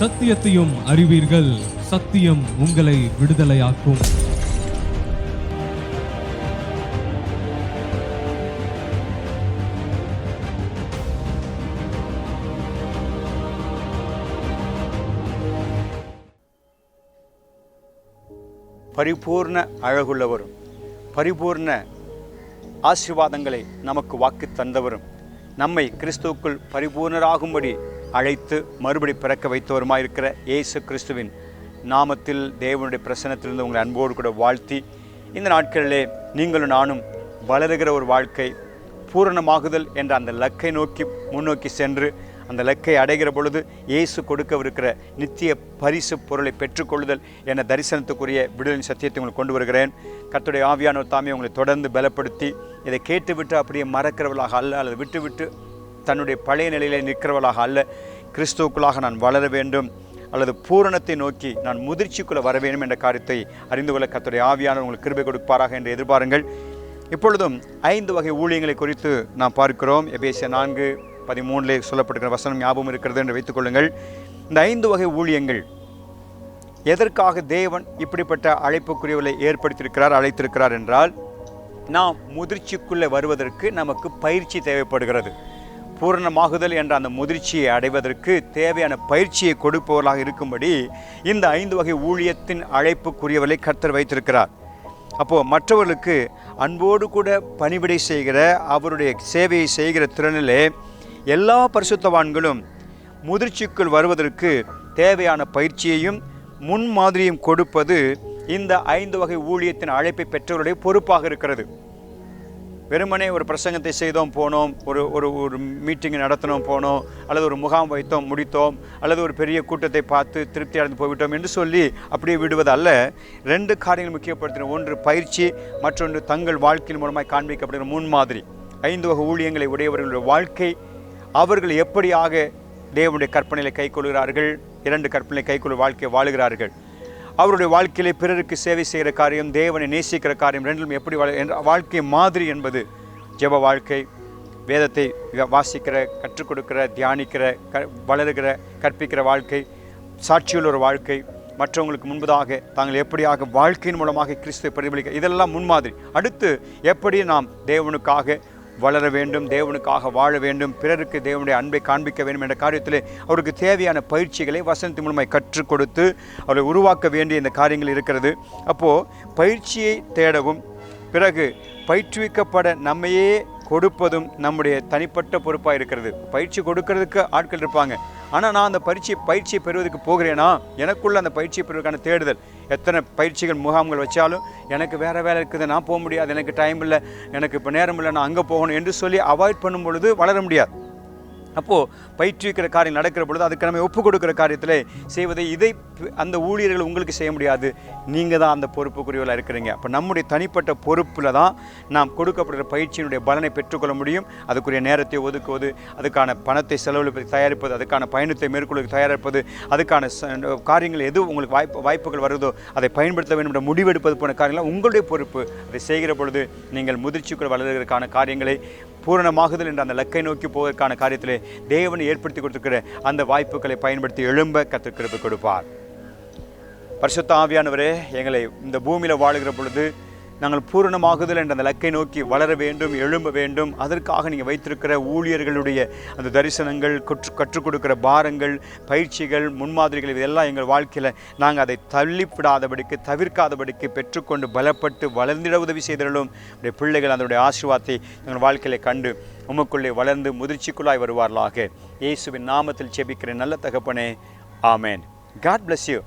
சத்தியத்தையும் அறிவீர்கள். சத்தியம் உங்களை விடுதலையாக்கும். பரிபூர்ண அழகுள்ளவரும் பரிபூர்ண ஆசீர்வாதங்களை நமக்கு வாக்கு தந்தவரும். நம்மை கிறிஸ்துவுக்குள் பரிபூர்ணராகும்படி அழைத்து மறுபடி பிறக்க வைத்தவருமாயிருக்கிற இயேசு கிறிஸ்துவின் நாமத்தில் தேவனுடைய பிரசனத்திலிருந்து உங்களை அன்போடு கூட வாழ்த்தி இந்த நாட்களிலே நீங்களும் நானும் வளருகிற ஒரு வாழ்க்கை பூரணமாகுதல் என்ற அந்த லக்கை நோக்கி முன்னோக்கி சென்று அந்த லக்கை அடைகிற பொழுது இயேசு கொடுக்கவிருக்கிற நித்திய பரிசு பொருளை பெற்றுக்கொள்ளுதல் என தரிசனத்துக்குரிய விடுதலின் சத்தியத்தை உங்களுக்கு கொண்டு வருகிறேன். கத்துடைய ஆவியானோர் தாமே உங்களை தொடர்ந்து பலப்படுத்தி இதை கேட்டுவிட்டு அப்படியே மறக்கிறவளாக அல்ல அல்லது விட்டுவிட்டு தன்னுடைய பழைய நிலையிலே நிற்கிறவளாக அல்ல. கிறிஸ்துவுக்குள்ளாக நான் வளர வேண்டும் அல்லது பூரணத்தை நோக்கி நான் முதிர்ச்சிக்குள்ளே வர வேண்டும் என்ற காரியத்தை அறிந்து கொள்ள கத்துடைய ஆவியான உங்களுக்கு கிருபை கொடுப்பாராக என்று எதிர்பாருங்கள். இப்பொழுதும் ஐந்து வகை ஊழியங்களை குறித்து நாம் பார்க்கிறோம். எபேசிய நான்கு பதிமூணிலே சொல்லப்பட்டிருக்கிற வசனம் ஞாபகம் இருக்கிறது என்று வைத்துக்கொள்ளுங்கள் இந்த ஐந்து வகை ஊழியங்கள் எதற்காக தேவன் இப்படிப்பட்ட அழைப்புக்குரியவர்களை ஏற்படுத்தியிருக்கிறார் அழைத்திருக்கிறார் என்றால் நாம் முதிர்ச்சிக்குள்ளே வருவதற்கு நமக்கு பயிற்சி தேவைப்படுகிறது. பூரணமாகுதல் என்ற அந்த முதிர்ச்சியை அடைவதற்கு தேவையான பயிற்சியை கொடுப்பவர்களாக இருக்கும்படி இந்த ஐந்து வகை ஊழியத்தின் அழைப்புக்குரியவர்களை கர்த்தர் வைத்திருக்கிறார். அப்போது மற்றவர்களுக்கு அன்போடு கூட பணிவிடை செய்கிற அவருடைய சேவையை செய்கிற திறனிலே எல்லா பரிசுத்தவான்களும் முதிர்ச்சிக்குள் வருவதற்கு தேவையான பயிற்சியையும் முன்மாதிரியும் கொடுப்பது இந்த ஐந்து வகை ஊழியத்தின் அழைப்பை பெற்றவருடைய பொறுப்பாக இருக்கிறது. வெறுமனே ஒரு பிரசங்கத்தை செய்தோம் போனோம் ஒரு ஒரு ஒரு மீட்டிங் நடத்தினோம் போனோம் அல்லது ஒரு முகாம் வைத்தோம் முடித்தோம் அல்லது ஒரு பெரிய கூட்டத்தை பார்த்து திருப்தி அடைந்து போய்விட்டோம் என்று சொல்லி அப்படியே விடுவது அல்ல. ரெண்டு காரியங்கள் முக்கியப்படுத்தின ஒன்று பயிற்சி மற்றொன்று தங்கள் வாழ்க்கையின் மூலமாக காண்பிக்கப்படுகிற முன்மாதிரி ஐந்து வகை ஊழியங்களை உடையவர்களுடைய வாழ்க்கை அவர்கள் எப்படியாக தேவனுடைய கற்பனையில் கைக்கொள்கிறார்கள் இரண்டு கற்பனை கைக்கொள்ள வாழ்க்கையை வாழுகிறார்கள். அவருடைய வாழ்க்கையிலே பிறருக்கு சேவை செய்கிற காரியம் தேவனை நேசிக்கிற காரியம் ரெண்டிலும் எப்படி என்ற வாழ்க்கை மாதிரி என்பது ஜெப வாழ்க்கை. வேதத்தை வாசிக்கிற கற்றுக் கொடுக்கிற தியானிக்கிற க வளருகிற கற்பிக்கிற வாழ்க்கை. சாட்சியுள்ள ஒரு வாழ்க்கை. மற்றவங்களுக்கு முன்பதாக தாங்கள் எப்படியாக வாழ்க்கையின் மூலமாக கிறிஸ்துவை பிரதிபலிக்க இதெல்லாம் முன்மாதிரி. அடுத்து எப்படி நாம் தேவனுக்காக வளர வேண்டும் தேவனுக்காக வாழ வேண்டும் பிறருக்கு தேவனுடைய அன்பை காண்பிக்க வேண்டும் என்ற காரியத்தில் அவருக்கு தேவையான பயிற்சிகளை வசனத்தின் மூலமாக கற்றுக் கொடுத்து அவரை உருவாக்க வேண்டிய இந்த காரியங்கள் இருக்கிறது. அப்போது பயிற்சியை தேடவும் பிறகு பயிற்றுவிக்கப்பட நம்மையே கொடுப்பதும் நம்முடைய தனிப்பட்ட பொறுப்பாக இருக்கிறது. பயிற்சி கொடுக்கறதுக்கு ஆட்கள் இருப்பாங்க. ஆனால் நான் அந்த பயிற்சி பயிற்சியை பெறுவதற்கு போகிறேனா? எனக்குள்ள அந்த பயிற்சியை பெறுவதற்கான தேடுதல். எத்தனை பயிற்சிகள் முகாம்கள் வச்சாலும் எனக்கு வேறு வேலை இருக்குது நான் போக முடியாது எனக்கு டைம் இல்லை எனக்கு இப்போ நேரம் இல்லை நான் அங்கே போகணும் என்று சொல்லி அவாய்ட் பண்ணும் பொழுது வளர முடியாது. அப்போது பயிற்றுவிக்கிற காரியம் நடக்கிற பொழுது அதுக்கு நம்ம ஒப்பு கொடுக்குற காரியத்தில் செய்வதை இதை அந்த ஊழியர்கள் உங்களுக்கு செய்ய முடியாது. நீங்கள் தான் அந்த பொறுப்புக்குரியவர்களாக இருக்கிறீங்க. அப்போ நம்முடைய தனிப்பட்ட பொறுப்பில் தான் நாம் கொடுக்கப்படுகிற பயிற்சியினுடைய பலனை பெற்றுக்கொள்ள முடியும். அதுக்குரிய நேரத்தை ஒதுக்குவது அதுக்கான பணத்தை செலவழிப்பதை தயாரிப்பது அதுக்கான பயணத்தை மேற்கொள்வதற்கு தயாரிப்பது அதுக்கான காரியங்கள் எது உங்களுக்கு வாய்ப்பு வாய்ப்புகள் வருதோ அதை பயன்படுத்த வேண்டும் என்ற முடிவெடுப்பது போன காரியங்கள் உங்களுடைய பொறுப்பு. அதை செய்கிற பொழுது நீங்கள் முதிர்ச்சிக்குள் வளர்கிறதுக்கான காரியங்களை பூரணமாகுதல் என்ற அந்த லக்கை நோக்கி போவதற்கான காரியத்திலே தேவனை ஏற்படுத்தி கொடுத்துருக்கிற அந்த வாய்ப்புகளை பயன்படுத்தி எழும்ப கற்றுக்கிருப்பு கொடுப்பார். பரிசுத்த ஆவியானவரே எங்களை இந்த பூமியில் வாழுகிற பொழுது நாங்கள் பூரணமாகுதல் என்ற அந்த லக்கை நோக்கி வளர வேண்டும் எழும்ப வேண்டும். அதற்காக நீங்கள் வைத்திருக்கிற ஊழியர்களுடைய அந்த தரிசனங்கள் கற்று கற்றுக் கொடுக்கிற பாரங்கள் பயிற்சிகள் முன்மாதிரிகள் இதெல்லாம் எங்கள் வாழ்க்கையில் நாங்கள் அதை தள்ளிவிடாதபடிக்கு தவிர்க்காதபடிக்கு பெற்றுக்கொண்டு பலப்பட்டு வளர்ந்திட உதவி செய்தாலும் பிள்ளைகள் அதனுடைய ஆசீர்வாதத்தை எங்கள் வாழ்க்கையில கண்டு உமக்குள்ளே வளர்ந்து முதிர்ச்சிக்குள்ளாய் வருவார்களாக. இயேசுவின் நாமத்தில் செபிக்கிற நல்ல தகப்பனே. ஆமேன். God bless you